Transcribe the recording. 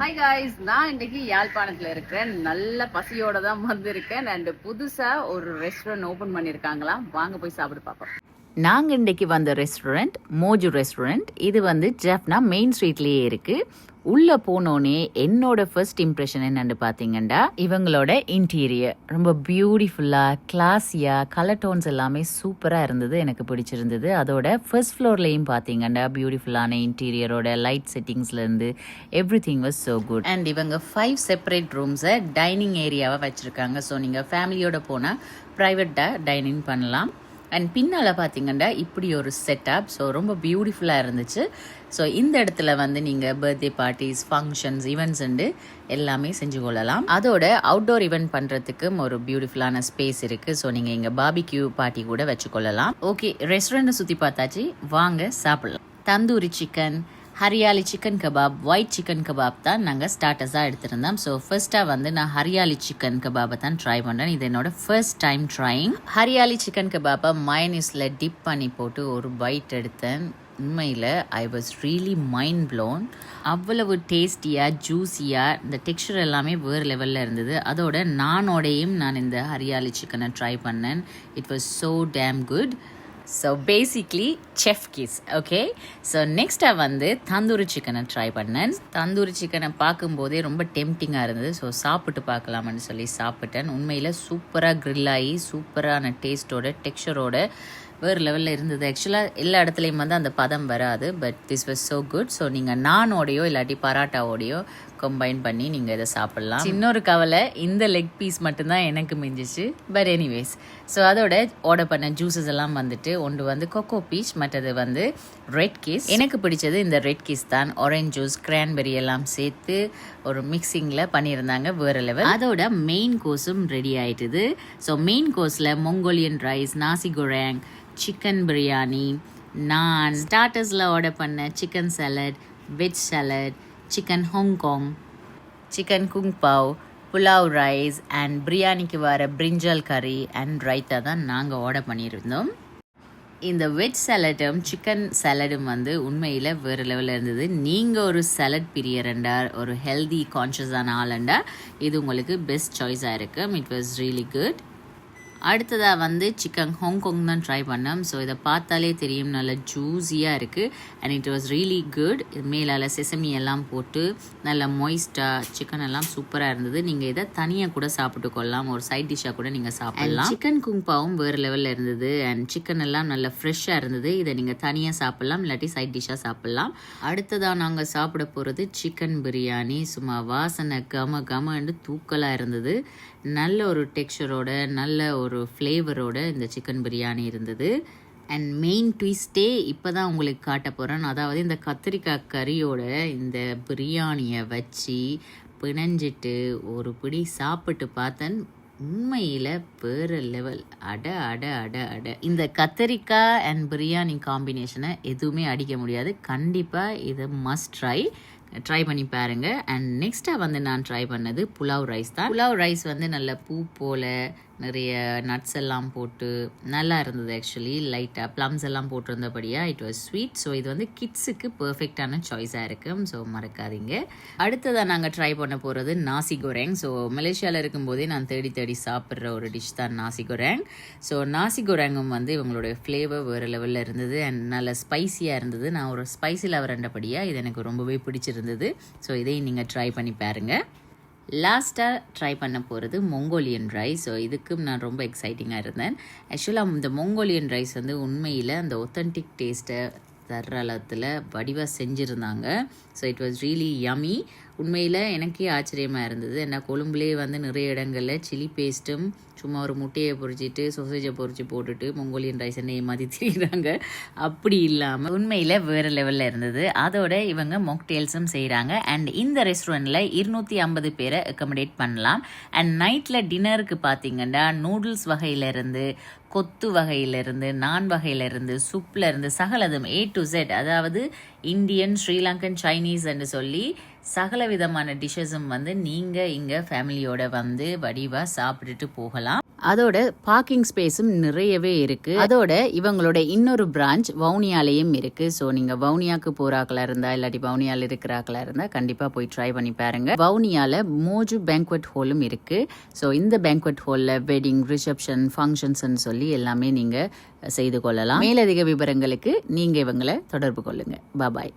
Hi guys நான் இன்னைக்கு யாழ்ப்பாணத்துல இருக்கிறேன். நல்ல பசியோட தான் வந்திருக்கேன். அண்ட் புதுசா ஒரு ரெஸ்டாரண்ட் ஓபன் பண்ணிருக்காங்களாம் வாங்க போய் சாப்பிட்டு பார்ப்போம். நாங்கள் இன்றைக்கி வந்த ரெஸ்டாரண்ட் மோஜு ரெஸ்டாரண்ட் இது வந்து ஜெஃப்னா மெயின் ஸ்ட்ரீட்லேயே இருக்கு. உள்ளே போனோடனே என்னோட ஃபர்ஸ்ட் இம்ப்ரெஷன் என்னன்னு பார்த்தீங்கன்னா இவங்களோட இன்டீரியர் ரொம்ப பியூட்டிஃபுல்லாக கிளாஸியாக கலர் டோன்ஸ் எல்லாமே சூப்பராக இருந்தது எனக்கு பிடிச்சிருந்தது. அதோட ஃபர்ஸ்ட் ஃப்ளோர்லேயும் பார்த்தீங்கன்னா பியூட்டிஃபுல்லான இன்டீரியரோட light செட்டிங்ஸ்லேருந்து everything was so good and இவங்க ஃபைவ் செப்பரேட் ரூம்ஸை டைனிங் ஏரியாவை வச்சுருக்காங்க. ஸோ நீங்கள் ஃபேமிலியோட போனால் ப்ரைவேட்டாக டைனிங் பண்ணலாம். அண்ட் பின்னால் பார்த்தீங்கன்னா இப்படி ஒரு செட்டப் ஸோ ரொம்ப பியூட்டிஃபுல்லாக இருந்துச்சு. ஸோ இந்த இடத்துல வந்து நீங்கள் பர்த்டே பார்ட்டிஸ் ஃபங்க்ஷன்ஸ் ஈவெண்ட்ஸ் உண்டு எல்லாமே செஞ்சு கொள்ளலாம். அதோட அவுட்டோர் ஈவெண்ட் பண்ணுறதுக்கும் ஒரு பியூட்டிஃபுல்லான ஸ்பேஸ் இருக்குது ஸோ நீங்கள் இங்கே பாபிக்யூ பார்ட்டி கூட வச்சுக்கொள்ளலாம். ஓகே ரெஸ்டாரண்ட்டை சுற்றி பார்த்தாச்சு. வாங்க சாப்பிட்லாம். Tandoori chicken hariyali chicken kebab white chicken kebab தான் நாங்கள் ஸ்டார்டர்ஸாக எடுத்திருந்தோம். ஸோ ஃபர்ஸ்ட்டாக வந்து நான் ஹரியாலி சிக்கன் கபாபை தான் ட்ரை பண்ணேன். இது என்னோட first time trying hariyali chicken கபாப்பை மயனிஸில் டிப் பண்ணி போட்டு ஒரு பைட் எடுத்தேன். உண்மையில் I was really mind blown அவ்வளவு டேஸ்டியாக ஜூஸியாக இந்த டெக்ஸ்சர் எல்லாமே வேறு லெவலில் இருந்தது. அதோட நானோடையும் நான் இந்த ஹரியாலி சிக்கனை ட்ரை பண்ணேன். It was so damn good so basically chef kiss okay so நெக்ஸ்ட்டாக வந்து தந்தூரி சிக்கனை ட்ரை பண்ணேன். தந்தூரி சிக்கனை பார்க்கும்போதே ரொம்ப டெம்டிங்காக இருந்தது. ஸோ சாப்பிட்டு பார்க்கலாம்னு சொல்லி சாப்பிட்டேன். உண்மையில் சூப்பராக க்ரில் ஆகி சூப்பரான டேஸ்ட்டோட டெக்ஸ்டரோட வேறு லெவலில் இருந்தது. ஆக்சுவலாக எல்லா இடத்துலையும் வந்து அந்த பதம் வராது. But this was so good so நீங்கள் நானோடையோ இல்லாட்டி பராட்டாவோடையோ கம்பைன் பண்ணி நீங்கள் இதை சாப்பிட்லாம். இன்னொரு கவலை இந்த லெக் பீஸ் மட்டும்தான் எனக்கு மிஞ்சிச்சு. பட் எனிவேஸ் ஸோ அதோட ஆர்டர் பண்ண ஜூஸஸ் எல்லாம் வந்துட்டு ஒன்று வந்து கொக்கோ பீச் மற்றது வந்து ரெட் கீஸ் எனக்கு பிடிச்சது இந்த ரெட் கீஸ் தான். ஆரஞ்ச் ஜூஸ் கிரான்பெரி எல்லாம் சேர்த்து ஒரு மிக்சிங்கில் பண்ணியிருந்தாங்க வேறு லெவல் அதோட மெயின் கோர்ஸும் ரெடி ஆயிட்டுது. ஸோ மெயின் கோர்ஸில் மொங்கோலியன் ரைஸ் நாசி குரேங் சிக்கன் பிரியாணி நான் ஸ்டார்டர்ஸில் ஆர்டர் பண்ண chicken salad veg salad chicken Hong Kong chicken kung pao pulao rice and பிரியாணிக்கு வர பிரிஞ்சால் கறி அண்ட் ரைத்தா தான் நாங்கள் ஆர்டர் பண்ணியிருந்தோம். இந்த வெஜ் சலடும் சிக்கன் சலடும் வந்து உண்மையில் வேறு லெவலில் இருந்தது. நீங்கள் ஒரு சலட் பிரியரண்டார் ஒரு ஹெல்தி கான்ஷியஸான ஆளண்டா இது உங்களுக்கு பெஸ்ட் சாய்ஸாக இருக்கும் இட் வாஸ் ரியலி குட் அடுத்ததாக வந்து சிக்கன் ஹாங்காங் தான் ட்ரை பண்ணோம் ஸோ இதை பார்த்தாலே தெரியும். நல்லா ஜூஸியாக இருக்குது and it was really good மேலால் செசமி எல்லாம் போட்டு நல்லா மொய்ஸ்டாக சிக்கன் எல்லாம் சூப்பராக இருந்தது. நீங்கள் இதை தனியாக கூட சாப்பிட்டு கொள்ளலாம். ஒரு சைட் டிஷ்ஷாக கூட நீங்கள் சாப்பிடலாம். சிக்கன் குங்பாவும் வேறு லெவலில் இருந்தது. அண்ட் சிக்கன் எல்லாம் நல்லா ஃப்ரெஷ்ஷாக இருந்தது. இதை நீங்கள் தனியாக சாப்பிட்லாம். இல்லாட்டி சைட் டிஷ்ஷாக சாப்பிட்லாம். அடுத்ததாக நாங்கள் சாப்பிட போகிறது சிக்கன் பிரியாணி சும்மா வாசனை கம கமன்னு தூக்கலாக இருந்தது. நல்ல ஒரு டெக்ஸ்டரோட நல்ல ஒரு ஒரு ஃப்ளேவரோட இந்த சிக்கன் பிரியாணி இருந்தது. அண்ட் மெயின் ட்விஸ்டே இப்போ தான் உங்களுக்கு காட்ட போகிறேன் அதாவது இந்த கத்திரிக்காய் கறியோட இந்த பிரியாணியை வச்சு பிணைஞ்சிட்டு ஒரு பிடி சாப்பிட்டு பார்த்தேன். உண்மையில் வேறு லெவல் அட அட அட அட. இந்த கத்தரிக்காய் அண்ட் பிரியாணி காம்பினேஷனை எதுவுமே அடிக்க முடியாது. கண்டிப்பாக இதை மஸ்ட் ட்ரை ட்ரை பண்ணி பாருங்கள் அண்ட் நெக்ஸ்ட்டாக வந்து நான் ட்ரை பண்ணது புலாவ் ரைஸ் தான். புலாவ் ரைஸ் வந்து நல்ல பூ போல் நிறைய நட்ஸ் எல்லாம் போட்டு நல்லா இருந்தது ஆக்சுவலி லைட்டாக ப்ளம்ஸ் எல்லாம் போட்டிருந்தபடியாக இட் வாஸ் ஸ்வீட் ஸோ இது வந்து கிட்ஸுக்கு பர்ஃபெக்டான சாய்ஸாக இருக்கும் ஸோ மறக்காதீங்க. அடுத்ததாக நாங்கள் ட்ரை பண்ண போகிறது நாசி கொரேங் ஸோ மலேசியாவில் இருக்கும்போதே நான் தேடி தேடி சாப்பிட்ற ஒரு டிஷ் தான் நாசி கொரேங் ஸோ நாசி கொரேங்கும் வந்து இவங்களுடைய ஃப்ளேவர் வேறு லெவலில் இருந்தது. அண்ட் நல்ல ஸ்பைசியாக இருந்தது. நான் ஒரு ஸ்பைசி லவர் இது எனக்கு ரொம்பவே பிடிச்சிருந்தது. ஸோ இதையும் நீங்கள் ட்ரை பண்ணி பாருங்கள் லாஸ்ட்டாக ட்ரை பண்ண போகிறது மொங்கோலியன் ரைஸ் ஸோ இதுக்கும் நான் ரொம்ப எக்ஸைட்டிங்காக இருந்தேன். ஆக்சுவலாக இந்த மொங்கோலியன் ரைஸ் வந்து உண்மையில் அந்த ஒத்தன்டிக் டேஸ்ட்டை தர்ற அளத்தில் வடிவாக செஞ்சுருந்தாங்க. So it was really yummy உண்மையில் எனக்கே ஆச்சரியமாக இருந்தது. ஏன்னா கொழும்புலேயே வந்து நிறைய இடங்களில் சில்லி பேஸ்ட்டும் சும்மா ஒரு முட்டையை பொரிச்சிட்டு சொசேஜை பொரிச்சு போட்டுட்டு மொங்கோலியன் ரைஸ் என்னையை ஏமாற்றி திரிகிறாங்க அப்படி இல்லாமல் உண்மையில் வேறு லெவலில் இருந்தது. அதோட இவங்க மொக்டேல்ஸும் செய்கிறாங்க அண்ட் இந்த ரெஸ்டாரண்ட்டில் இருநூற்றி ஐம்பது பேரை அக்கமடேட் பண்ணலாம். அண்ட் நைட்டில் டின்னருக்கு பார்த்தீங்கன்னா நூடுல்ஸ் வகையிலேருந்து கொத்து வகையிலிருந்து நான் வகையிலிருந்து சூப்பில் சகலதும் ஏ டு செட் அதாவது இந்தியன் ஸ்ரீலங்கன் சைனீஸ் என்று சொல்லி சகல விதமான டிஷ்ஷஸும் வந்து நீங்கள் இங்கே ஃபேமிலியோட வந்து வடிவாக சாப்பிட்டுட்டு போகலாம். அதோட பார்க்கிங் ஸ்பேஸும் நிறையவே இருக்கு. அதோட இவங்களோட இன்னொரு பிரான்ச் வவுனியாலையும் இருக்கு. ஸோ நீங்க வவுனியாக்கு போறாக்களா இருந்தா இல்லாட்டி வவுனியால இருக்கிறாக்களா இருந்தா கண்டிப்பா போய் ட்ரை பண்ணி பாருங்க. வவுனியால மோஜு பேங்க்வெட் ஹாலும் இருக்கு. ஸோ இந்த பேங்க்வெட் ஹாலில் வெட்டிங் ரிசப்ஷன் ஃபங்க்ஷன்ஸ்னு சொல்லி எல்லாமே நீங்க செய்து கொள்ளலாம். மேலதிக விவரங்களுக்கு நீங்க இவங்களை தொடர்பு கொள்ளுங்க. பாபாய்